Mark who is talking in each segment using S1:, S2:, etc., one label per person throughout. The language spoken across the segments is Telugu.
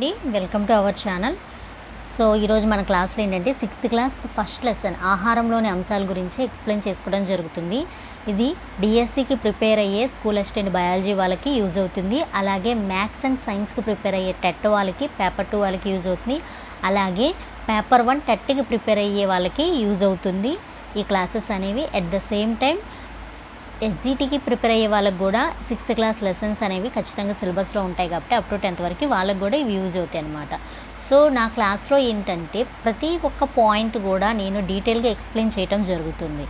S1: అండి. Welcome to our channel so ఈరోజు మన క్లాస్లో ఏంటంటే సిక్స్త్ క్లాస్ ఫస్ట్ లెసన్ ఆహారంలోని అంశాల గురించి ఎక్స్ప్లెయిన్ చేసుకోవడం జరుగుతుంది. ఇది డిఎస్సికి ప్రిపేర్ అయ్యే స్కూల్ అసిస్టెంట్ బయాలజీ వాళ్ళకి యూజ్ అవుతుంది. అలాగే మ్యాథ్స్ అండ్ సైన్స్కి ప్రిపేర్ అయ్యే టెట్ వాళ్ళకి పేపర్ టూ వాళ్ళకి యూజ్ అవుతుంది. అలాగే పేపర్ వన్ టెట్కి ప్రిపేర్ అయ్యే వాళ్ళకి యూజ్ అవుతుంది. ఈ క్లాసెస్ అనేవి ఎట్ ద సేమ్ టైం ఎస్జీటీకి ప్రిపేర్ అయ్యే వాళ్ళకి కూడా సిక్స్త్ క్లాస్ లెసన్స్ అనేవి ఖచ్చితంగా సిలబస్లో ఉంటాయి కాబట్టి అప్ టు టెన్త్ వరకు వాళ్ళకి కూడా ఇవి యూజ్ అవుతాయి అనమాట సో నా క్లాస్లో ఏంటంటే ప్రతి ఒక్క పాయింట్ కూడా నేను డీటెయిల్గా ఎక్స్ప్లెయిన్ చేయటం జరుగుతుంది.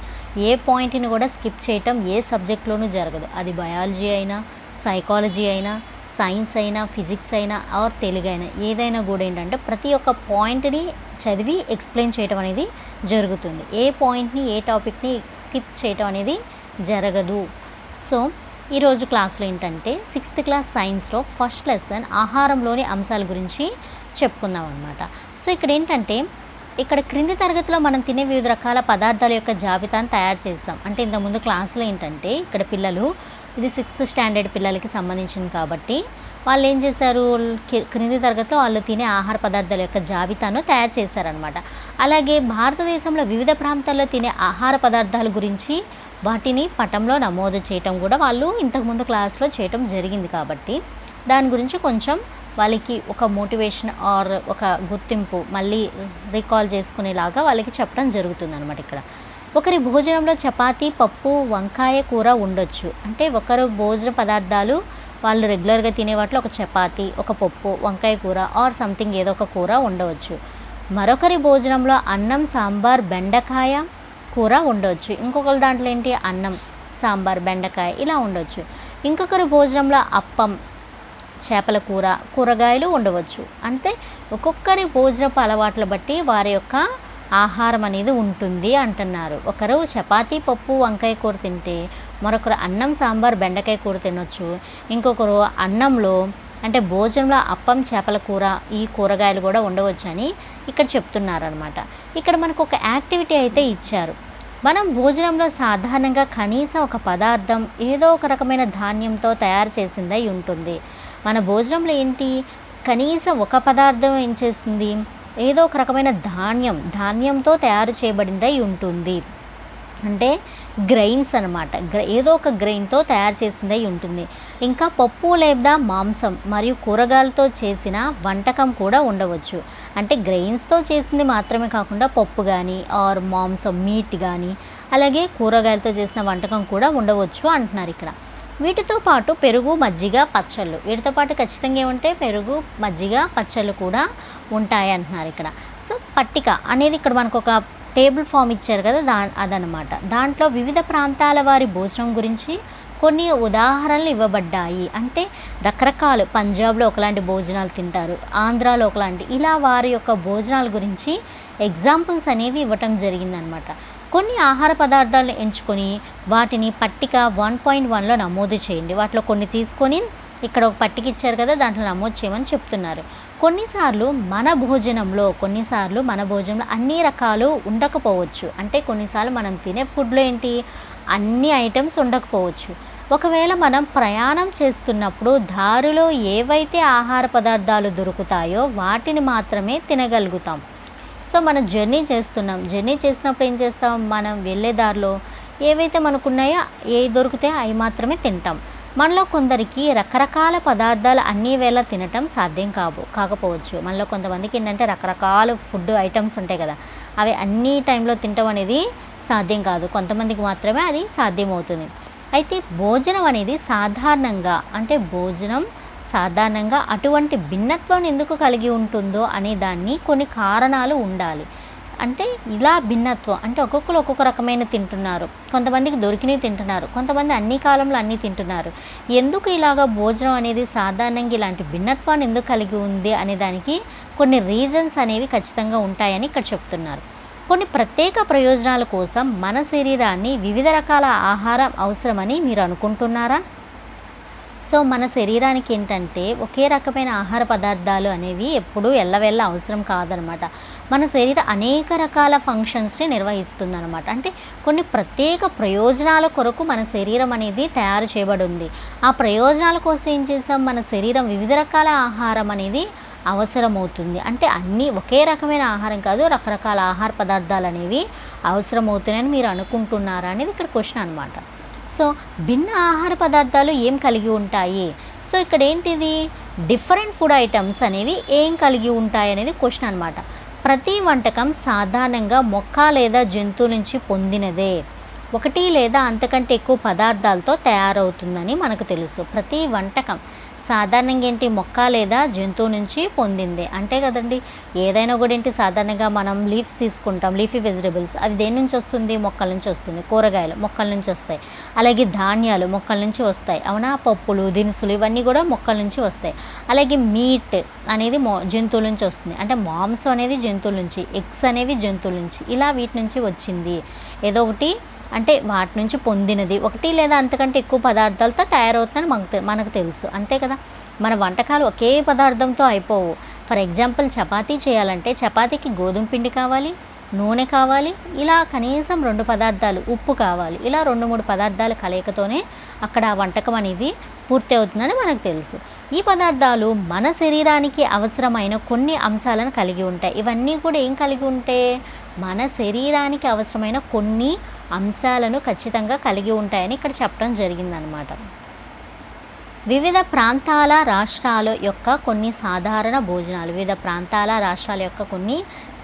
S1: ఏ పాయింట్ని కూడా స్కిప్ చేయటం ఏ సబ్జెక్ట్లోనూ జరగదు. అది బయాలజీ అయినా సైకాలజీ అయినా సైన్స్ అయినా ఫిజిక్స్ అయినా ఆర్ తెలుగు అయినా ఏదైనా కూడా ఏంటంటే ప్రతి ఒక్క పాయింట్ని చదివి ఎక్స్ప్లెయిన్ చేయటం అనేది జరుగుతుంది. ఏ పాయింట్ని ఏ టాపిక్ని స్కిప్ చేయటం అనేది జరగదు. సో ఈరోజు క్లాస్లో ఏంటంటే సిక్స్త్ క్లాస్ సైన్స్లో ఫస్ట్ లెసన్ ఆహారంలోని అంశాల గురించి చెప్పుకుందాం అనమాట సో ఇక్కడ ఏంటంటే ఇక్కడ క్రింది తరగతిలో మనం తినే వివిధ రకాల పదార్థాల యొక్క జాబితాను తయారు చేస్తాం అంటే ఇంతకుముందు క్లాసులో ఏంటంటే ఇక్కడ పిల్లలు ఇది సిక్స్త్ స్టాండర్డ్ పిల్లలకి సంబంధించింది కాబట్టి వాళ్ళు ఏం చేశారు? క్రింది తరగతిలో వాళ్ళు తినే ఆహార పదార్థాల యొక్క జాబితాను తయారు చేశారనమాట అలాగే భారతదేశంలో వివిధ ప్రాంతాల్లో తినే ఆహార పదార్థాల గురించి వాటిని పటంలో నమోదు చేయటం కూడా వాళ్ళు ఇంతకుముందు క్లాస్లో చేయటం జరిగింది కాబట్టి దాని గురించి కొంచెం వాళ్ళకి ఒక మోటివేషన్ ఆర్ ఒక గుర్తింపు మళ్ళీ రికాల్ చేసుకునేలాగా వాళ్ళకి చెప్పడం జరుగుతుంది అనమాట ఇక్కడ. ఒకరి భోజనంలో చపాతి పప్పు వంకాయ కూర ఉండొచ్చు. అంటే ఒకరు భోజన పదార్థాలు వాళ్ళు రెగ్యులర్గా తినే వాటిలో ఒక చపాతి ఒక పప్పు వంకాయ కూర ఆర్ సంథింగ్ ఏదో ఒక కూర ఉండవచ్చు. మరొకరి భోజనంలో అన్నం సాంబార్ బెండకాయ కూర ఉండవచ్చు ఇంకొకరి దాంట్లో ఏంటి? అన్నం సాంబార్ బెండకాయ ఇలా ఉండొచ్చు. ఇంకొకరి భోజనంలో అప్పం చేపల కూర కూరగాయలు ఉండవచ్చు. అంటే ఒక్కొక్కరి భోజనపు అలవాట్ల బట్టి వారి యొక్క ఆహారం అనేది ఉంటుంది అంటున్నారు. ఒకరు చపాతీ పప్పు వంకాయ కూర తింటే మరొకరు అన్నం సాంబార్ బెండకాయ కూర తినొచ్చు. ఇంకొకరు అన్నంలో అంటే భోజనంలో అప్పం చేపల కూర ఈ కూరగాయలు కూడా ఉండవచ్చని ఇక్కడ చెప్తున్నారనమాట ఇక్కడ మనకు ఒక యాక్టివిటీ అయితే ఇచ్చారు. మనం భోజనంలో సాధారణంగా కనీసం ఒక పదార్థం ఏదో ఒక రకమైన ధాన్యంతో తయారు చేసిందై ఉంటుంది. మన భోజనంలో ఏంటి? కనీసం ఒక పదార్థం ఏం చేస్తుంది? ఏదో ఒక రకమైన ధాన్యం ధాన్యంతో తయారు చేయబడిందై ఉంటుంది. అంటే గ్రెయిన్స్ అనమాట గ్ర ఏదో ఒక గ్రెయిన్తో తయారు చేసిందై ఉంటుంది. ఇంకా పప్పు లేదా మాంసం మరియు కూరగాయలతో చేసిన వంటకం కూడా ఉండవచ్చు. అంటే గ్రెయిన్స్తో చేసింది మాత్రమే కాకుండా పప్పు కానీ ఆర్ మాంసం మీట్ కానీ అలాగే కూరగాయలతో చేసిన వంటకం కూడా ఉండవచ్చు అంటున్నారు ఇక్కడ. వీటితో పాటు పెరుగు మజ్జిగ పచ్చళ్ళు. వీటితో పాటు ఖచ్చితంగా ఏమంటే పెరుగు మజ్జిగ పచ్చళ్ళు కూడా ఉంటాయి అంటున్నారు ఇక్కడ. సో పట్టిక అనేది ఇక్కడ మనకు ఒక టేబుల్ ఫామ్ ఇచ్చారు కదా దా అదనమాట దాంట్లో వివిధ ప్రాంతాల వారి భోజనం గురించి కొన్ని ఉదాహరణలు ఇవ్వబడ్డాయి. అంటే రకరకాలు. పంజాబ్లో ఒకలాంటి భోజనాలు తింటారు. ఆంధ్రాలో ఒకలాంటి. ఇలా వారి యొక్క భోజనాల గురించి ఎగ్జాంపుల్స్ అనేవి ఇవ్వటం జరిగిందనమాట కొన్ని ఆహార పదార్థాలను ఎంచుకొని వాటిని పట్టిక వన్ పాయింట్ వన్లో నమోదు చేయండి. వాటిలో కొన్ని తీసుకొని ఇక్కడ ఒక పట్టిక ఇచ్చారు కదా దాంట్లో నమోదు చేయమని చెప్తున్నారు. కొన్నిసార్లు మన భోజనంలో కొన్నిసార్లు మన భోజనంలో అన్ని రకాలు ఉండకపోవచ్చు. అంటే కొన్నిసార్లు మనం తినే ఫుడ్లో ఏంటి? అన్ని ఐటమ్స్ ఉండకపోవచ్చు. ఒకవేళ మనం ప్రయాణం చేస్తున్నప్పుడు దారిలో ఏవైతే ఆహార పదార్థాలు దొరుకుతాయో వాటిని మాత్రమే తినగలుగుతాం. సో మనం జర్నీ చేస్తున్నాం. జర్నీ చేసినప్పుడు ఏం చేస్తాం? మనం వెళ్ళే దారిలో ఏవైతే మనకున్నాయో ఏ దొరికితే అవి మాత్రమే తింటాం. మనలో కొందరికి రకరకాల పదార్థాలు అన్ని వేళ తినటం సాధ్యం కావు కాకపోవచ్చు. మనలో కొంతమందికి ఏంటంటే రకరకాల ఫుడ్ ఐటమ్స్ ఉంటాయి కదా. అవి అన్ని టైంలో తినటం అనేది సాధ్యం కాదు. కొంతమందికి మాత్రమే అది సాధ్యమవుతుంది. అయితే భోజనం అనేది సాధారణంగా అంటే భోజనం సాధారణంగా అటువంటి భిన్నత్వం ఎందుకు కలిగి ఉంటుందో అనే దాన్ని కొన్ని కారణాలు ఉండాలి. అంటే ఇలా భిన్నత్వం అంటే ఒక్కొక్కరు ఒక్కొక్క రకమైన తింటున్నారు. కొంతమందికి దొరికినవి తింటున్నారు. కొంతమంది అన్ని కాలంలో అన్నీ తింటున్నారు. ఎందుకు ఇలాగ భోజనం అనేది సాధారణంగా ఇలాంటి భిన్నత్వాన్ని ఎందుకు కలిగి ఉంది అనే దానికి కొన్ని రీజన్స్ అనేవి ఖచ్చితంగా ఉంటాయని ఇక్కడ చెప్తున్నారు. కొన్ని ప్రత్యేక ప్రయోజనాల కోసం మన శరీరాన్ని వివిధ రకాల ఆహారం అవసరమని మీరు అనుకుంటున్నారా? సో మన శరీరానికి ఏంటంటే ఒకే రకమైన ఆహార పదార్థాలు అనేవి ఎప్పుడూ ఎల్లవెల్ల అవసరం కాదనమాట. మన శరీరం అనేక రకాల ఫంక్షన్స్ని నిర్వహిస్తుంది అనమాట అంటే కొన్ని ప్రత్యేక ప్రయోజనాల కొరకు మన శరీరం అనేది తయారు చేయబడి ఉంది ఆ ప్రయోజనాల కోసం ఏం చేసాం మన శరీరం వివిధ రకాల ఆహారం అనేది అవసరమవుతుంది. అంటే అన్నీ ఒకే రకమైన ఆహారం కాదు రకరకాల ఆహార పదార్థాలు అనేవి అవసరమవుతున్నాయని మీరు అనుకుంటున్నారా అనేది ఇక్కడ క్వశ్చన్ అనమాట. సో భిన్న ఆహార పదార్థాలు ఏం కలిగి ఉంటాయి? సో ఇక్కడ ఏంటిది? డిఫరెంట్ ఫుడ్ ఐటమ్స్ అనేవి ఏం కలిగి ఉంటాయి అనేది క్వశ్చన్ అనమాట ప్రతి వంటకం సాధారణంగా మొక్క లేదా జంతువు నుంచి పొందినదే. ఒకటి లేదా అంతకంటే ఎక్కువ పదార్థాలతో తయారవుతుందని మనకు తెలుసు. ప్రతి వంటకం సాధారణంగా ఏంటి? మొక్క లేదా జంతువు నుంచి పొందింది. అంటే కదండి. ఏదైనా కూడా ఏంటి? సాధారణంగా మనం లీవ్స్ తీసుకుంటాం. Leafy vegetables. అవి దేని నుంచి వస్తుంది? మొక్కల నుంచి వస్తుంది. కూరగాయలు మొక్కల నుంచి వస్తాయి. అలాగే ధాన్యాలు మొక్కల నుంచి వస్తాయి. అవునా? పప్పులు దినుసులు ఇవన్నీ కూడా మొక్కల నుంచి వస్తాయి. అలాగే మీట్ అనేది మొ జంతువుల నుంచి వస్తుంది. అంటే మాంసం అనేది జంతువుల నుంచి ఎగ్స్ అనేవి జంతువుల నుంచి. ఇలా వీటి నుంచి వచ్చింది. ఏదో ఒకటి అంటే వాటి నుంచి పొందినది. ఒకటి లేదా అంతకంటే ఎక్కువ పదార్థాలతో తయారవుతుందని మనకు మనకు తెలుసు. అంతే కదా? మన వంటకాలు ఒకే పదార్థంతో అయిపోవు. ఫర్ ఎగ్జాంపుల్ చపాతీ చేయాలంటే చపాతీకి గోధుమ పిండి కావాలి నూనె కావాలి ఇలా కనీసం రెండు పదార్థాలు ఉప్పు కావాలి. ఇలా రెండు మూడు పదార్థాల కలయికతోనే అక్కడ ఆ వంటకం అనేది పూర్తి అవుతుందని మనకు తెలుసు. ఈ పదార్థాలు మన శరీరానికి అవసరమైన కొన్ని అంశాలను కలిగి ఉంటాయి. ఇవన్నీ కూడా ఏం కలిగి ఉంటే మన శరీరానికి అవసరమైన కొన్ని అంశాలను ఖచ్చితంగా కలిగి ఉంటాయని ఇక్కడ చెప్పడం జరిగిందనమాట వివిధ ప్రాంతాల రాష్ట్రాల యొక్క కొన్ని సాధారణ భోజనాలు వివిధ ప్రాంతాల రాష్ట్రాల యొక్క కొన్ని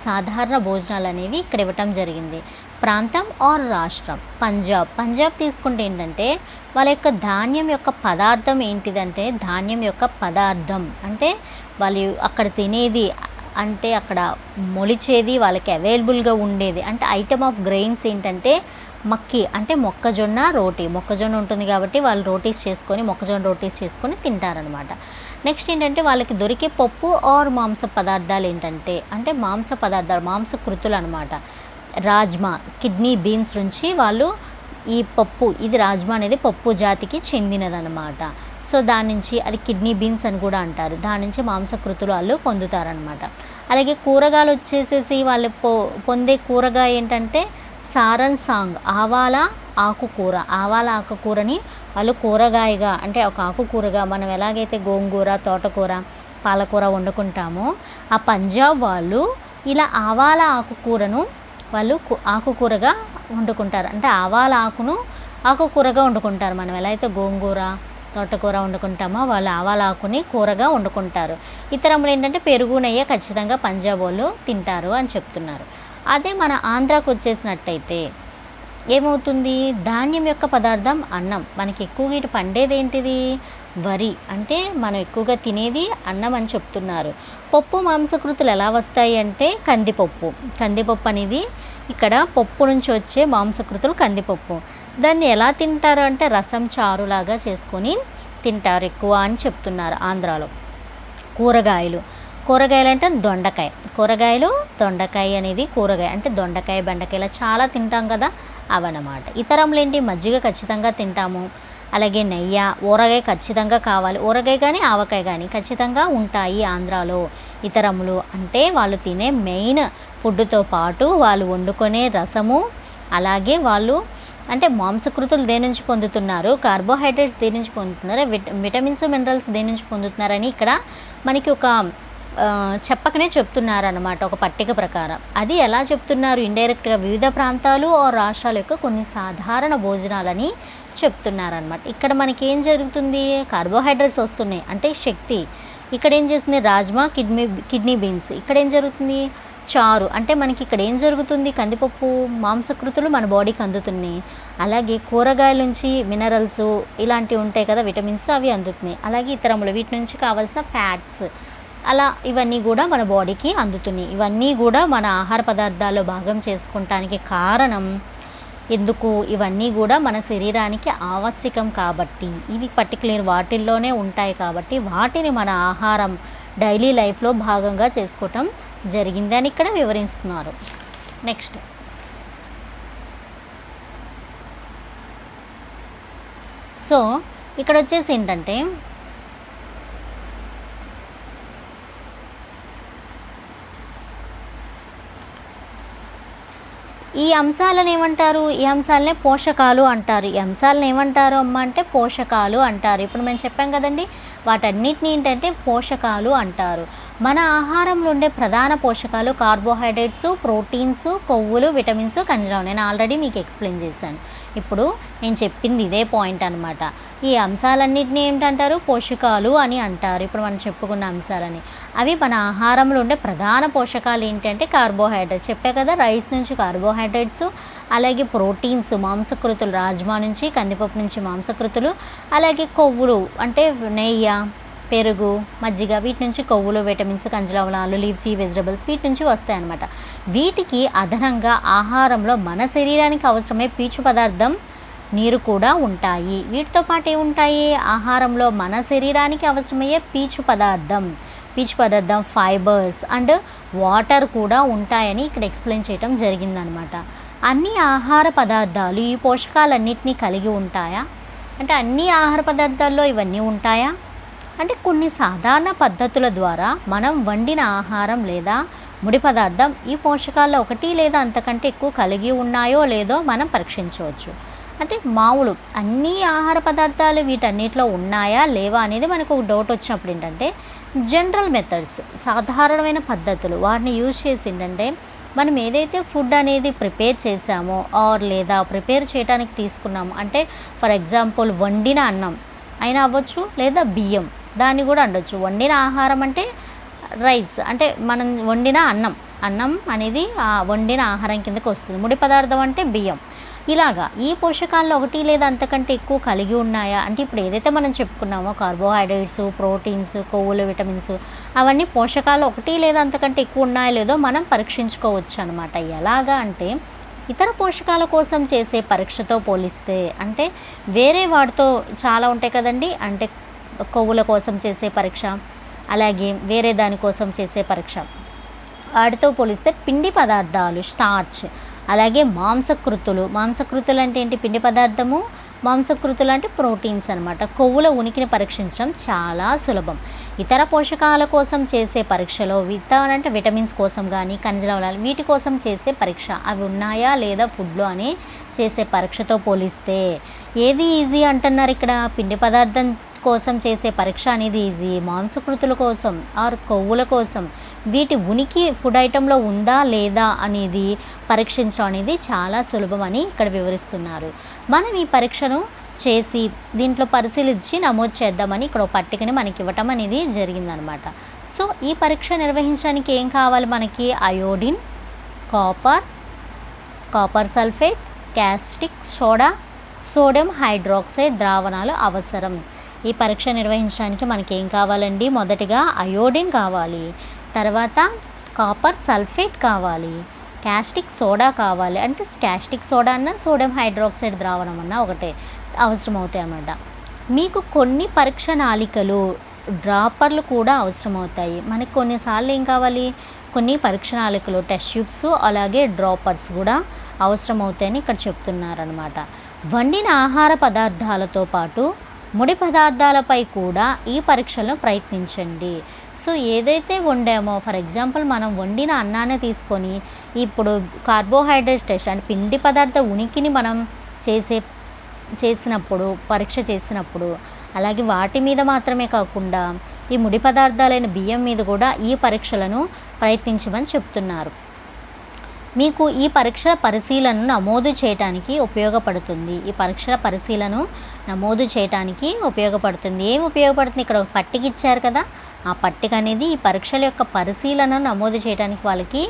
S1: సాధారణ భోజనాలు అనేవి ఇక్కడ ఇవ్వటం జరిగింది. ప్రాంతం ఆర్ రాష్ట్రం? పంజాబ్. పంజాబ్ తీసుకుంటే ఏంటంటే వాళ్ళ యొక్క ధాన్యం యొక్క పదార్థం ఏంటిదంటే ధాన్యం యొక్క పదార్థం. అంటే వాళ్ళు అక్కడ తినేది అంటే అక్కడ మొలిచేది వాళ్ళకి అవైలబుల్గా ఉండేది. అంటే ఐటమ్ ఆఫ్ గ్రెయిన్స్ ఏంటంటే మక్కి అంటే మొక్కజొన్న రోటీ. మొక్కజొన్న ఉంటుంది కాబట్టి వాళ్ళు రోటీస్ చేసుకొని మొక్కజొన్న రోటీస్ చేసుకొని తింటారనమాట నెక్స్ట్ ఏంటంటే వాళ్ళకి దొరికే పప్పు ఆర్ మాంస పదార్థాలు ఏంటంటే అంటే మాంస పదార్థాలు మాంస కృతులు అనమాట రాజ్మా కిడ్నీ బీన్స్ నుంచి వాళ్ళు ఈ పప్పు ఇది రాజ్మా అనేది పప్పు జాతికి చెందినదనమాట సో దాని నుంచి అది కిడ్నీ బీన్స్ అని కూడా అంటారు. దాని నుంచి మాంసకృతులు వాళ్ళు పొందుతారనమాట అలాగే కూరగాయలు వచ్చేసేసి వాళ్ళు పొ పొందే కూరగాయ ఏంటంటే సారన్ సాంగ్ ఆవాల ఆకుకూర. ఆవాల ఆకుకూరని వాళ్ళు కూరగాయగా అంటే ఒక ఆకుకూరగా మనం ఎలాగైతే గోంగూర తోటకూర పాలకూర వండుకుంటామో ఆ పంజాబ్ వాళ్ళు ఇలా ఆవాల ఆకుకూరను వాళ్ళు ఆకుకూరగా వండుకుంటారు. అంటే ఆవాల ఆకును ఆకుకూరగా వండుకుంటారు. మనం ఎలా అయితే గోంగూర తోటకూర వండుకుంటామో? వాళ్ళు ఆవాల ఆకుని కూరగా వండుకుంటారు. ఇతరములు ఏంటంటే పెరుగు నెయ్యి ఖచ్చితంగా పంజాబ్ వాళ్ళు తింటారు అని చెప్తున్నారు. అదే మన ఆంధ్రాకు వచ్చేసినట్టయితే ఏమవుతుంది? ధాన్యం యొక్క పదార్థం అన్నం. మనకి ఎక్కువగా ఇటు పండేది ఏంటిది? వరి. అంటే మనం ఎక్కువగా తినేది అన్నం అని చెప్తున్నారు. పప్పు మాంసకృతులు ఎలా వస్తాయి అంటే కందిపప్పు. కందిపప్పు అనేది ఇక్కడ పప్పు నుంచి వచ్చే మాంసకృతులు కందిపప్పు. దాన్ని ఎలా తింటారు అంటే రసం చారులాగా చేసుకొని తింటారు ఎక్కువ అని చెప్తున్నారు ఆంధ్రాలో. కూరగాయలు. కూరగాయలు అంటే దొండకాయ. కూరగాయలు దొండకాయ అనేది కూరగాయ. అంటే దొండకాయ బెండకాయ ఇలా చాలా తింటాం కదా అవన్నమాట. ఇతరములు ఏంటి? మజ్జిగ ఖచ్చితంగా తింటాము. అలాగే నెయ్యి ఊరగాయ ఖచ్చితంగా కావాలి. ఊరగాయ కానీ ఆవకాయ కానీ ఖచ్చితంగా ఉంటాయి ఆంధ్రాలో. ఇతరములు అంటే వాళ్ళు తినే మెయిన్ ఫుడ్తో పాటు వాళ్ళు వండుకునే రసము అలాగే వాళ్ళు అంటే మాంసకృతులు దేని నుంచి పొందుతున్నారు? కార్బోహైడ్రేట్స్ దేని నుంచి పొందుతున్నారు? విట విటమిన్స్ మినరల్స్ దేని నుంచి పొందుతున్నారని ఇక్కడ మనకి ఒక చెప్పకనే చెప్తున్నారనమాట ఒక పట్టిక ప్రకారం. అది ఎలా చెప్తున్నారు? ఇండైరెక్ట్గా వివిధ ప్రాంతాలు ఆ రాష్ట్రాల యొక్క కొన్ని సాధారణ భోజనాలని చెప్తున్నారనమాట ఇక్కడ మనకి ఏం జరుగుతుంది? కార్బోహైడ్రేట్స్ వస్తున్నాయి అంటే శక్తి. ఇక్కడ ఏం చేస్తుంది? Rajma kidney kidney beans. ఇక్కడ ఏం జరుగుతుంది? చారు. అంటే మనకి ఇక్కడ ఏం జరుగుతుంది? కందిపప్పు మాంసకృతులు మన బాడీకి అందుతున్నాయి. అలాగే కూరగాయల నుంచి మినరల్స్ ఇలాంటివి ఉంటాయి కదా విటమిన్స్ అవి అందుతున్నాయి. అలాగే ఇతరములు వీటి నుంచి కావాల్సిన ఫ్యాట్స్. అలా ఇవన్నీ కూడా మన బాడీకి అందుతున్నాయి. ఇవన్నీ కూడా మన ఆహార పదార్థాల్లో భాగం చేసుకుంటానికి కారణం. ఎందుకు? ఇవన్నీ కూడా మన శరీరానికి ఆవశ్యకం కాబట్టి. ఇవి పర్టికులర్ వాటిల్లోనే ఉంటాయి కాబట్టి వాటిని మన ఆహారం డైలీ లైఫ్లో భాగంగా చేసుకోవటం జరిగిందని ఇక్కడ వివరిస్తున్నారు. నెక్స్ట్ సో ఇక్కడ వచ్చేసి ఏంటంటే ఈ అంశాలను ఏమంటారు? ఈ అంశాలనే పోషకాలు అంటారు. ఈ అంశాలను ఏమంటారు అమ్మ అంటే పోషకాలు అంటారు. ఇప్పుడు మేము చెప్పాం కదండి వాటన్నిటిని ఏంటంటే పోషకాలు అంటారు. మన ఆహారంలో ఉండే ప్రధాన పోషకాలు కార్బోహైడ్రేట్స్ ప్రోటీన్స్ కొవ్వులు విటమిన్స్ ఖనిజాలు. నేను ఆల్రెడీ మీకు ఎక్స్ప్లెయిన్ చేశాను. ఇప్పుడు నేను చెప్పింది ఇదే పాయింట్ అనమాట ఈ అంశాలన్నింటినీ ఏంటంటారు పోషకాలు అని అంటారు. ఇప్పుడు మనం చెప్పుకున్న అంశాలని. అవి మన ఆహారంలో ఉండే ప్రధాన పోషకాలు ఏంటంటే కార్బోహైడ్రేట్స్ చెప్పే కదా రైస్ నుంచి కార్బోహైడ్రేట్స్ అలాగే ప్రోటీన్స్ మాంసకృతులు రాజ్మా నుంచి కందిపప్పు నుంచి మాంసకృతులు అలాగే కొవ్వులు అంటే నెయ్యి పెరుగు మజ్జిగ వీటి నుంచి కొవ్వులు విటమిన్స్ కంజలవలాలు లీఫీ వెజిటబుల్స్ వీటి నుంచి వస్తాయి అన్నమాట వీటికి అదనంగా ఆహారంలో మన శరీరానికి అవసరమే పీచు పదార్థం నీరు కూడా ఉంటాయి. వీటితో పాటు ఏముంటాయి? ఆహారంలో మన శరీరానికి అవసరమయ్యే పీచు పదార్థం. పీచు పదార్థం ఫైబర్స్ అండ్ వాటర్ కూడా ఉంటాయని ఇక్కడ ఎక్స్ప్లెయిన్ చేయడం జరిగిందనమాట అన్ని ఆహార పదార్థాలు ఈ పోషకాలన్నింటినీ కలిగి ఉంటాయా? అంటే అన్ని ఆహార పదార్థాల్లో ఇవన్నీ ఉంటాయా? అంటే కొన్ని సాధారణ పద్ధతుల ద్వారా మనం వండిన ఆహారం లేదా ముడి పదార్థం ఈ పోషకాల్లో ఒకటి లేదా అంతకంటే ఎక్కువ కలిగి ఉన్నాయో లేదో మనం పరీక్షించవచ్చు. అంటే మామూలు అన్ని ఆహార పదార్థాలు వీటన్నిటిలో ఉన్నాయా లేవా అనేది మనకు ఒక డౌట్ వచ్చినప్పుడు ఏంటంటే జనరల్ మెథడ్స్ సాధారణమైన పద్ధతులు వాటిని యూజ్ చేసి ఏంటంటే మనం ఏదైతే ఫుడ్ అనేది ప్రిపేర్ చేసామో ఆర్ లేదా ప్రిపేర్ చేయడానికి తీసుకున్నాము అంటే ఫర్ ఎగ్జాంపుల్ వండిన అన్నం అయినా అవ్వచ్చు లేదా బియ్యం దాన్ని కూడా అండొచ్చు వండిన ఆహారం అంటే రైస్. అంటే మనం వండిన అన్నం. అన్నం అనేది వండిన ఆహారం కిందకి వస్తుంది. ముడి పదార్థం అంటే బియ్యం. ఇలాగా ఈ పోషకాల్లో ఒకటి లేదా అంతకంటే ఎక్కువ కలిగి ఉన్నాయా? అంటే ఇప్పుడు ఏదైతే మనం చెప్పుకున్నామో కార్బోహైడ్రేట్స్ ప్రోటీన్స్ కొవ్వులు విటమిన్స్ అవన్నీ పోషకాలు ఒకటి లేదా అంతకంటే ఎక్కువ ఉన్నాయో లేదో మనం పరీక్షించుకోవచ్చు అనమాట ఎలాగా అంటే ఇతర పోషకాల కోసం చేసే పరీక్షతో పోలిస్తే అంటే వేరే వాటితో చాలా ఉంటాయి కదండి. అంటే కొవ్వుల కోసం చేసే పరీక్ష అలాగే వేరే దానికోసం చేసే పరీక్ష. వాటితో పోలిస్తే పిండి పదార్థాలు స్టార్చ్ అలాగే మాంసకృతులు. మాంసకృతులు అంటే ఏంటి? పిండి పదార్థము మాంసకృతులు అంటే ప్రోటీన్స్ అనమాట కొవ్వుల ఉనికిని పరీక్షించడం చాలా సులభం. ఇతర పోషకాల కోసం చేసే పరీక్షలో విత్తనాలు అంటే విటమిన్స్ కోసం కానీ ఖనిజలవణాలు వీటి కోసం చేసే పరీక్ష. అవి ఉన్నాయా లేదా ఫుడ్లో అని చేసే పరీక్షతో పోలిస్తే. ఏది ఈజీ అంటున్నారు ఇక్కడ? పిండి పదార్థం కోసం చేసే పరీక్ష అనేది ఈజీ మాంసకృతుల కోసం ఆర్ కొవ్వుల కోసం. వీటి ఉనికి ఫుడ్ ఐటెంలో ఉందా లేదా అనేది పరీక్షించడం అనేది చాలా సులభమని ఇక్కడ వివరిస్తున్నారు. మనం ఈ పరీక్షను చేసి దీంట్లో పరిశీలించి నమోదు చేద్దామని ఇక్కడ ఒక పట్టికని మనకి ఇవ్వటం అనేది జరిగిందనమాట. సో ఈ పరీక్ష నిర్వహించడానికి ఏం కావాలి మనకి? Iodine copper copper sulphate caustic soda sodium hydroxide ద్రావణాలు అవసరం. ఈ పరీక్ష నిర్వహించడానికి మనకి ఏం కావాలండి? మొదటిగా అయోడిన్ కావాలి. తర్వాత కాపర్ సల్ఫేట్ కావాలి. క్యాస్టిక్ సోడా కావాలి. అంటే క్యాస్టిక్ సోడా అన్న సోడియం హైడ్రాక్సైడ్ ద్రావణం అన్న ఒకటే అవసరం అవుతాయి అన్నమాట మీకు కొన్ని పరీక్ష నాళికలు డ్రాపర్లు కూడా అవసరమవుతాయి. మనకి కొన్నిసార్లు ఏం కావాలి? కొన్ని పరీక్ష నాళికలు టెస్ట్ ట్యూబ్స్ అలాగే డ్రాపర్స్ కూడా అవసరమవుతాయని ఇక్కడ చెప్తున్నారనమాట వండిన ఆహార పదార్థాలతో పాటు ముడి పదార్థాలపై కూడా ఈ పరీక్షలను ప్రయత్నించండి. సో ఏదైతే వండామో ఫర్ ఎగ్జాంపుల్ మనం వండిన అన్నాన్ని తీసుకొని ఇప్పుడు కార్బోహైడ్రేట్స్ టెస్ట్ అంటే పిండి పదార్థ ఉనికిని మనం చేసే చేసినప్పుడు పరీక్ష చేసినప్పుడు అలాగే వాటి మీద మాత్రమే కాకుండా ఈ ముడి పదార్థాలైన బియ్యం మీద కూడా ఈ పరీక్షలను ప్రయత్నించమని చెప్తున్నారు. మీకు ఈ పరీక్షల పరిశీలనను నమోదు చేయడానికి ఉపయోగపడుతుంది. ఈ పరీక్షల పరిశీలన నమోదు చేయడానికి ఉపయోగపడుతుంది. ఏం ఉపయోగపడుతుంది? ఇక్కడ ఒక పట్టిక ఇచ్చారు కదా. ఆ పట్టిక అనేది ఈ పరీక్షల యొక్క పరిశీలనను నమోదు చేయడానికి వాళ్ళకి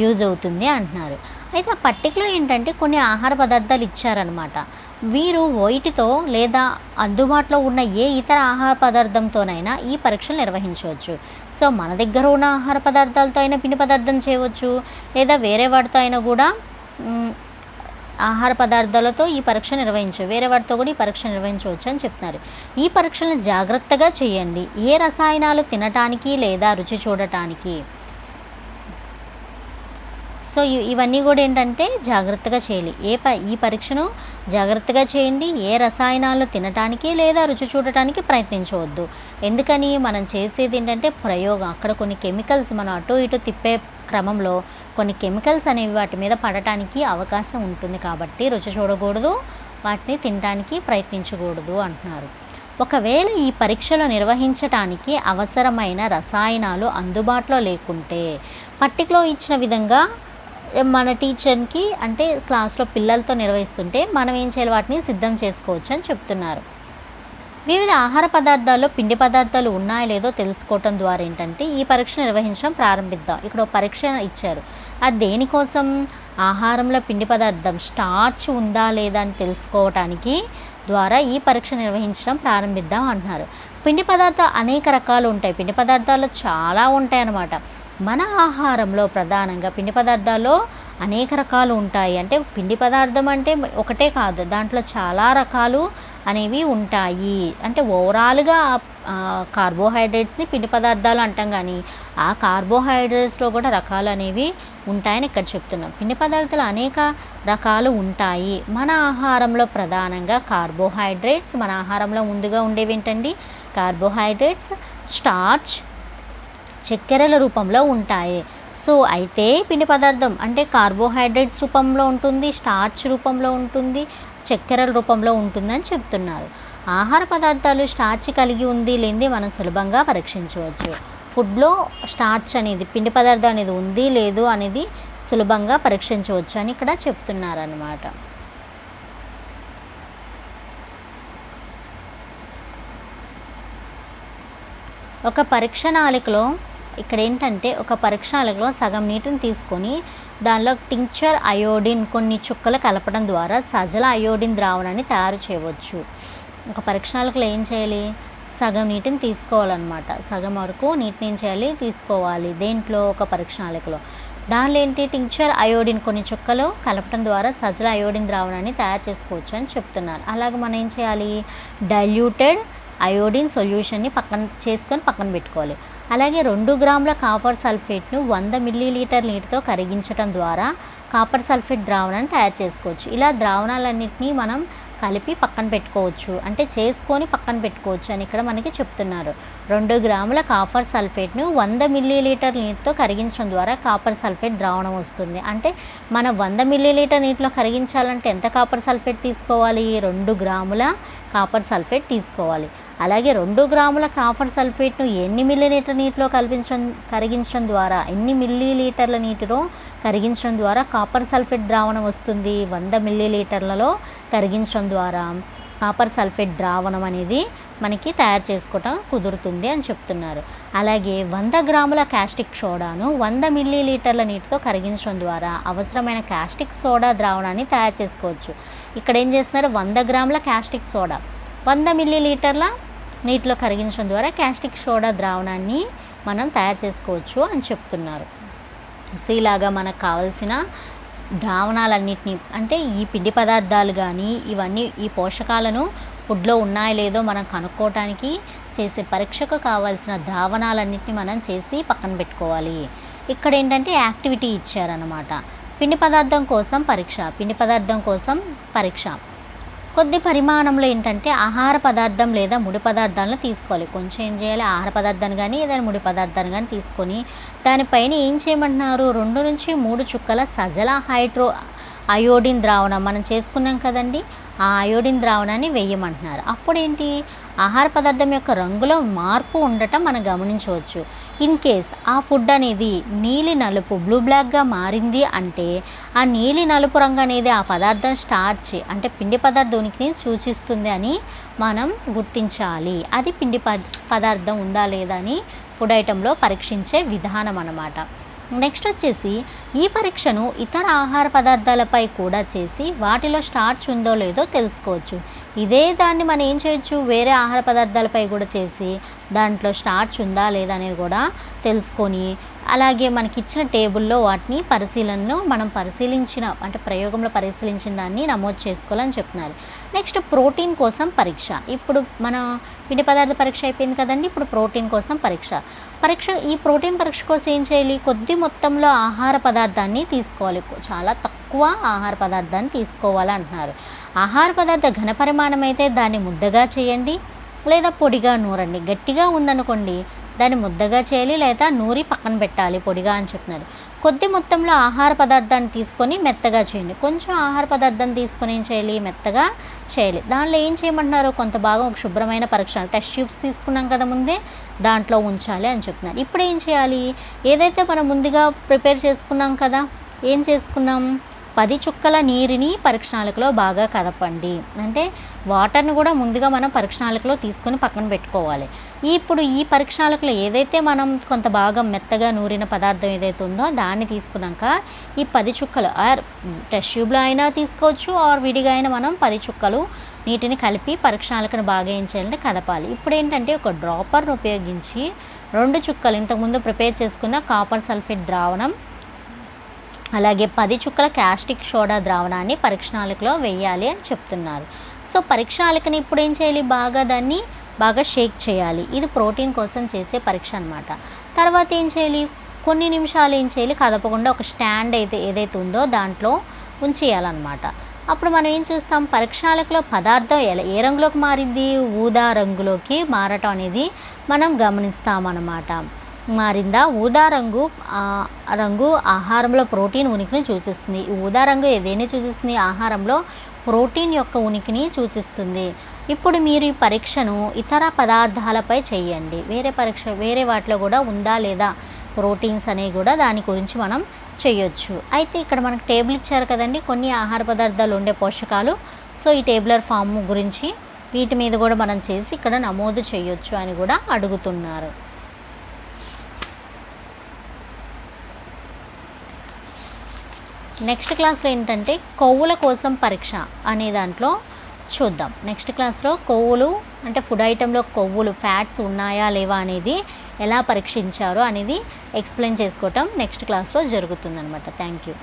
S1: యూజ్ అవుతుంది అంటున్నారు. అయితే ఆ పట్టికలో ఏంటంటే కొన్ని ఆహార పదార్థాలు ఇచ్చారనమాట వీరు వైట్తో లేదా అందుబాటులో ఉన్న ఏ ఇతర ఆహార పదార్థంతోనైనా ఈ పరీక్షలు నిర్వహించవచ్చు. సో మన దగ్గర ఉన్న ఆహార పదార్థాలతో అయినా పిండి పదార్థం చేయవచ్చు. లేదా వేరే వాటితో అయినా కూడా ఆహార పదార్థాలతో ఈ పరీక్ష నిర్వహించు వేరే వాటితో కూడా ఈ పరీక్ష నిర్వహించవచ్చు అని చెప్తున్నారు. ఈ పరీక్షలను జాగ్రత్తగా చేయండి. ఏ రసాయనాలు తినటానికి లేదా రుచి చూడటానికి? సో ఇవన్నీ కూడా ఏంటంటే జాగ్రత్తగా చేయాలి. ఏ ప ఈ పరీక్షను జాగ్రత్తగా చేయండి. ఏ రసాయనాలు తినటానికి లేదా రుచి చూడటానికి ప్రయత్నించవద్దు. ఎందుకని? మనం చేసేది ఏంటంటే ప్రయోగం. అక్కడ కొన్ని కెమికల్స్ మనం అటు ఇటు తిప్పే క్రమంలో కొన్ని కెమికల్స్ అనేవి వాటి మీద పడటానికి అవకాశం ఉంటుంది కాబట్టి రుచి చూడకూడదు వాటిని తినడానికి ప్రయత్నించకూడదు అంటున్నారు. ఒకవేళ ఈ పరీక్షలు నిర్వహించటానికి అవసరమైన రసాయనాలు అందుబాటులో లేకుంటే పట్టికలో ఇచ్చిన విధంగా మన టీచర్కి అంటే క్లాస్లో పిల్లలతో నిర్వహిస్తుంటే మనం ఏం చేయాలి? వాటిని సిద్ధం చేసుకోవచ్చు అని చెప్తున్నారు. వివిధ ఆహార పదార్థాల్లో పిండి పదార్థాలు ఉన్నాయో లేదో తెలుసుకోవటం ద్వారా ఏంటంటే ఈ పరీక్ష నిర్వహించడం ప్రారంభిద్దాం. ఇక్కడ ఒక పరీక్ష ఇచ్చారు. అది దేనికోసం? ఆహారంలో పిండి పదార్థం స్టార్చ్ ఉందా లేదా అని తెలుసుకోవటానికి ద్వారా ఈ పరీక్ష నిర్వహించడం ప్రారంభిద్దాం అంటున్నారు. పిండి పదార్థాలు అనేక రకాలు ఉంటాయి. పిండి పదార్థాలు చాలా ఉంటాయి అన్నమాట. మన ఆహారంలో ప్రధానంగా పిండి పదార్థాల్లో అనేక రకాలు ఉంటాయి. అంటే పిండి పదార్థం అంటే ఒకటే కాదు. దాంట్లో చాలా రకాలు అనేవి ఉంటాయి. అంటే ఓవరాల్గా కార్బోహైడ్రేట్స్ని పిండి పదార్థాలు అంటాం కానీ ఆ కార్బోహైడ్రేట్స్లో కూడా రకాలు అనేవి ఉంటాయని ఇక్కడ చెప్తున్నాం. పిండి పదార్థాలు అనేక రకాలు ఉంటాయి. మన ఆహారంలో ప్రధానంగా కార్బోహైడ్రేట్స్ మన ఆహారంలో ముందుగా ఉండేవి ఏంటండి? కార్బోహైడ్రేట్స్ స్టార్చ్ చక్కెరల రూపంలో ఉంటాయి. సో అయితే పిండి పదార్థం అంటే కార్బోహైడ్రేట్స్ రూపంలో ఉంటుంది స్టార్చ్ రూపంలో ఉంటుంది చక్కెరల రూపంలో ఉంటుందని చెప్తున్నారు. ఆహార పదార్థాలు స్టార్చ్ కలిగి ఉంది లేనిది మనం సులభంగా పరీక్షించవచ్చు. ఫుడ్లో స్టార్చ్ అనేది పిండి పదార్థం అనేది ఉంది లేదు అనేది సులభంగా పరీక్షించవచ్చు అని ఇక్కడ చెప్తున్నారనమాట ఒక పరీక్ష నాళికలో ఇక్కడ ఏంటంటే ఒక పరీక్ష సగం నీటిని తీసుకొని దానిలో టింక్చర్ అయోడిన్ కొన్ని చుక్కలు కలపడం ద్వారా సజల అయోడిన్ ద్రావణాన్ని తయారు చేయవచ్చు. ఒక పరీక్ష ఏం చేయాలి? సగం నీటిని తీసుకోవాలన్నమాట. సగం వరకు నీటిని ఏం చేయాలి? తీసుకోవాలి. దేంట్లో? ఒక పరీక్ష దానిలో ఏంటి? టింక్చర్ అయోడిన్ కొన్ని చుక్కలు కలపడం ద్వారా సజల అయోడిన్ ద్రావణాన్ని తయారు చేసుకోవచ్చు అని చెప్తున్నారు. అలాగే మనం ఏం చేయాలి? డైల్యూటెడ్ అయోడిన్ సొల్యూషన్ని పక్కన చేసుకొని పక్కన పెట్టుకోవాలి. అలాగే రెండు గ్రాముల కాపర్ సల్ఫేట్ను వంద మిల్లీలీటర్ నీటితో కరిగించడం ద్వారా కాపర్ సల్ఫేట్ ద్రావణాన్ని తయారు చేసుకోవచ్చు. ఇలా ద్రావణాలన్నింటినీ మనం కలిపి పక్కన పెట్టుకోవచ్చు. అంటే చేసుకొని పక్కన పెట్టుకోవచ్చు అని ఇక్కడ మనకి చెప్తున్నారు. రెండు గ్రాముల కాపర్ సల్ఫేట్ను వంద మిల్లీలీటర్ నీటితో కరిగించడం ద్వారా కాపర్ సల్ఫేట్ ద్రావణం వస్తుంది. అంటే మనం వంద మిల్లీలీటర్ నీటిలో కరిగించాలంటే ఎంత కాపర్ సల్ఫేట్ తీసుకోవాలి? రెండు గ్రాముల కాపర్ సల్ఫేట్ తీసుకోవాలి. అలాగే రెండు గ్రాముల కాపర్ సల్ఫేట్ను ఎన్ని మిల్లీలీటర్ నీటిలో కల్పించడం కరిగించడం ద్వారా ఎన్ని మిల్లీలీటర్ల నీటిలో కరిగించడం ద్వారా కాపర్ సల్ఫేట్ ద్రావణం వస్తుంది? వంద మిల్లీలీటర్లలో కరిగించడం ద్వారా కాపర్ సల్ఫేట్ ద్రావణం అనేది మనకి తయారు చేసుకోవటం కుదురుతుంది అని చెప్తున్నారు. అలాగే వంద గ్రాముల క్యాస్టిక్ సోడాను వంద మిల్లీ లీటర్ల నీటితో కరిగించడం ద్వారా అవసరమైన క్యాస్టిక్ సోడా ద్రావణాన్ని తయారు చేసుకోవచ్చు. ఇక్కడ ఏం చేస్తున్నారు? వంద గ్రాముల క్యాస్టిక్ సోడా. వంద మిల్లీ లీటర్ల నీటిలో కరిగించడం ద్వారా క్యాస్టిక్ సోడా ద్రావణాన్ని మనం తయారు చేసుకోవచ్చు అని చెప్తున్నారు. సో ఇలాగా మనకు కావాల్సిన ద్రావణాలన్నిటినీ అంటే ఈ పిండి పదార్థాలు కానీ ఇవన్నీ ఈ పోషకాలను ఫుడ్లో ఉన్నాయో లేదో మనం కనుక్కోవటానికి చేసే పరీక్షకు కావాల్సిన ద్రావణాలన్నిటిని మనం చేసి పక్కన పెట్టుకోవాలి. ఇక్కడ ఏంటంటే యాక్టివిటీ ఇచ్చారనమాట పిండి పదార్థం కోసం పరీక్ష పిండి పదార్థం కోసం పరీక్ష. కొద్ది పరిమాణంలో ఏంటంటే ఆహార పదార్థం లేదా ముడి పదార్థాలను తీసుకోవాలి. కొంచెం ఏం చేయాలి? ఆహార పదార్థాన్ని కానీ ఏదైనా ముడి పదార్థాన్ని కానీ తీసుకొని దానిపైన ఏం చేయమంటున్నారు? రెండు నుంచి మూడు చుక్కల సజల హైడ్రో అయోడిన్ ద్రావణం మనం చేసుకున్నాం కదండి. ఆ అయోడిన్ ద్రావణాన్ని వేయమంటున్నారు. అప్పుడేంటి? ఆహార పదార్థం యొక్క రంగులో మార్పు ఉండటం మనం గమనించవచ్చు. ఇన్ కేస్ ఆ ఫుడ్ అనేది నీలి నలుపు బ్లూ బ్లాక్గా మారింది అంటే ఆ నీలి నలుపు రంగు అనేది ఆ పదార్థం స్టార్చ్ అంటే పిండి పదార్థం ఉనికిని సూచిస్తుంది అని మనం గుర్తించాలి. అది పిండి ప- పదార్థం ఉందా లేదా అని ఫుడ్ ఐటెంలో పరీక్షించే విధానం అన్నమాట. నెక్స్ట్ వచ్చేసి ఈ పరీక్షను ఇతర ఆహార పదార్థాలపై కూడా చేసి వాటిలో స్టార్చ్ ఉందో లేదో తెలుసుకోవచ్చు. ఇదే దాన్ని మనం ఏం చేయొచ్చు? వేరే ఆహార పదార్థాలపై కూడా చేసి దాంట్లో స్టార్చ్ ఉందా లేదా అనేది కూడా తెలుసుకొని అలాగే మనకి ఇచ్చిన టేబుల్లో వాటిని పరిశీలనలో మనం పరిశీలించిన అంటే ప్రయోగంలో పరిశీలించిన దాన్ని నమోదు చేసుకోవాలని చెప్తున్నారు. నెక్స్ట్ ప్రోటీన్ కోసం పరీక్ష. ఇప్పుడు మన పిండి పదార్థ పరీక్ష అయిపోయింది కదండి ఇప్పుడు ప్రోటీన్ కోసం పరీక్ష. పరీక్ష ఈ ప్రోటీన్ పరీక్ష కోసం ఏం చేయాలి? కొద్ది మొత్తంలో ఆహార పదార్థాన్ని తీసుకోవాలి. చాలా తక్కువ ఆహార పదార్థాన్ని తీసుకోవాలి అంటున్నారు ఆహార పదార్థ ఘనపరిమాణమైతే అయితే దాన్ని ముద్దగా చేయండి లేదా పొడిగా నూరండి. గట్టిగా ఉందనుకోండి దాన్ని ముద్దగా చేయాలి లేదా నూరి పక్కన పెట్టాలి పొడిగా అని చెప్తున్నారు కొద్ది మొత్తంలో ఆహార పదార్థాన్ని తీసుకొని మెత్తగా చేయండి. కొంచెం ఆహార పదార్థం తీసుకొని ఏం చేయాలి? మెత్తగా చేయాలి. దానిలో ఏం చేయమంటున్నారు? కొంత భాగం ఒక శుభ్రమైన పరీక్ష టెస్ట్ ట్యూబ్స్ తీసుకున్నాం కదా ముందే దాంట్లో ఉంచాలి అని చెప్తున్నారు ఇప్పుడు ఏం చేయాలి? ఏదైతే మనం ముందుగా ప్రిపేర్ చేసుకున్నాం కదా ఏం చేసుకున్నాం? పది చుక్కల నీరుని పరీక్షణాలకులో బాగా కదపండి. అంటే వాటర్ని కూడా ముందుగా మనం పరీక్షణాలకులో తీసుకొని పక్కన పెట్టుకోవాలి. ఇప్పుడు ఈ పరీక్షణాలకులో ఏదైతే మనం కొంత భాగం మెత్తగా నూరిన పదార్థం ఏదైతే ఉందో దాన్ని తీసుకున్నాక ఈ పది చుక్కలు ఆర్ టెస్ట్ ట్యూబ్లో అయినా తీసుకోవచ్చు ఆర్ విడిగా అయినా మనం పది చుక్కలు నీటిని కలిపి పరీక్షణాళికను బాగా ఏం చేయాలంటే కదపాలి. ఇప్పుడు ఏంటంటే ఒక డ్రాపర్ను ఉపయోగించి రెండు చుక్కలు ఇంతకుముందు ప్రిపేర్ చేసుకున్న కాపర్ సల్ఫేట్ ద్రావణం అలాగే పది చుక్కల క్యాస్టిక్ సోడా ద్రావణాన్ని పరీక్షణాలకులో వేయాలి అని చెప్తున్నారు. సో పరీక్షణాళికని ఇప్పుడు ఏం చేయాలి? బాగా దాన్ని బాగా షేక్ చేయాలి. ఇది ప్రోటీన్ కోసం చేసే పరీక్ష అనమాట తర్వాత ఏం చేయాలి? కొన్ని నిమిషాలు ఏం చేయాలి? కదపకుండా ఒక స్టాండ్ అయితే ఏదైతే ఉందో దాంట్లో ఉంచేయాలన్నమాట. అప్పుడు మనం ఏం చూస్తాం? పరీక్షాలకులో పదార్థం ఎలా ఏ రంగులోకి మారింది? ఊదా రంగులోకి మారటం అనేది మనం గమనిస్తామన్నమాట. మారిందా? ఊదా రంగు రంగు ఆహారంలో ప్రోటీన్ ఉనికిని సూచిస్తుంది. ఈ ఊదా రంగు ఏదైనా సూచిస్తుంది? ఆహారంలో ప్రోటీన్ యొక్క ఉనికిని సూచిస్తుంది. ఇప్పుడు మీరు ఈ పరీక్షను ఇతర పదార్థాలపై చేయండి. వేరే పరీక్ష వేరే వాటిలో కూడా ఉందా లేదా? ప్రోటీన్స్ అనేవి కూడా దాని గురించి మనం చేయొచ్చు. అయితే ఇక్కడ మనకు టేబుల్ ఇచ్చారు కదండి కొన్ని ఆహార పదార్థాలు ఉండే పోషకాలు. సో ఈ టేబులర్ ఫామ్ గురించి వీటి మీద కూడా మనం చేసి ఇక్కడ నమోదు చేయొచ్చు అని కూడా అడుగుతున్నారు. నెక్స్ట్ క్లాస్లో ఏంటంటే కొవ్వుల కోసం పరీక్ష అనే దాంట్లో చూద్దాం. నెక్స్ట్ క్లాస్లో కొవ్వులు అంటే ఫుడ్ ఐటెంలో కొవ్వులు ఫ్యాట్స్ ఉన్నాయా లేవా అనేది ఎలా పరీక్షించారో అనేది ఎక్స్ప్లెయిన్ చేసుకోవటం నెక్స్ట్ క్లాస్లో జరుగుతుందనమాట థ్యాంక్ యూ